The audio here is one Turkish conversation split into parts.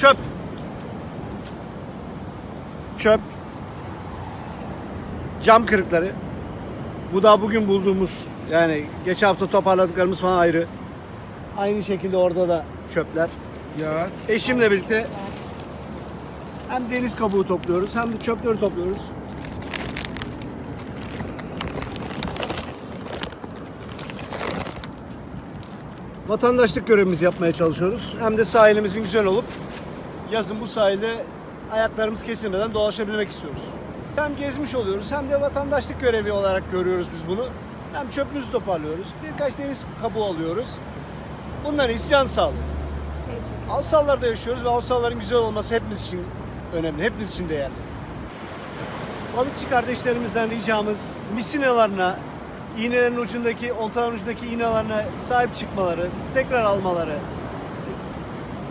Çöp. Çöp. Cam kırıkları. Bu da bugün bulduğumuz yani geçen hafta toparladıklarımız falan ayrı. Aynı şekilde orada da çöpler. Ya Eşimle birlikte hem deniz kabuğu topluyoruz hem de çöpleri topluyoruz. Vatandaşlık görevimizi yapmaya çalışıyoruz. Hem de sahilimizin güzel olup yazın bu sahilde ayaklarımız kesilmeden dolaşabilmek istiyoruz. Hem gezmiş oluyoruz hem de vatandaşlık görevi olarak görüyoruz biz bunu. Hem çöpümüzü toparlıyoruz. Birkaç deniz kabuğu alıyoruz. Bunların iyisi can sağlığı. Avsallarda yaşıyoruz ve avsalların güzel olması hepimiz için önemli, hepimiz için değerli. Balıkçı kardeşlerimizden ricamız misinalarına, iğnelerin ucundaki, oltaların ucundaki iğnelerine sahip çıkmaları, tekrar almaları.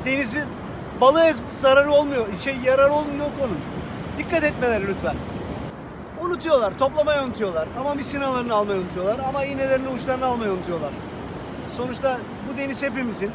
Denizi, balığa zararı olmuyor, şey yararı olmuyor yok onun. Dikkat etmeleri lütfen. Unutuyorlar, toplamayı unutuyorlar ama misinalarını almayı unutuyorlar ama iğnelerin uçlarını almayı unutuyorlar. Sonuçta bu deniz hepimizin.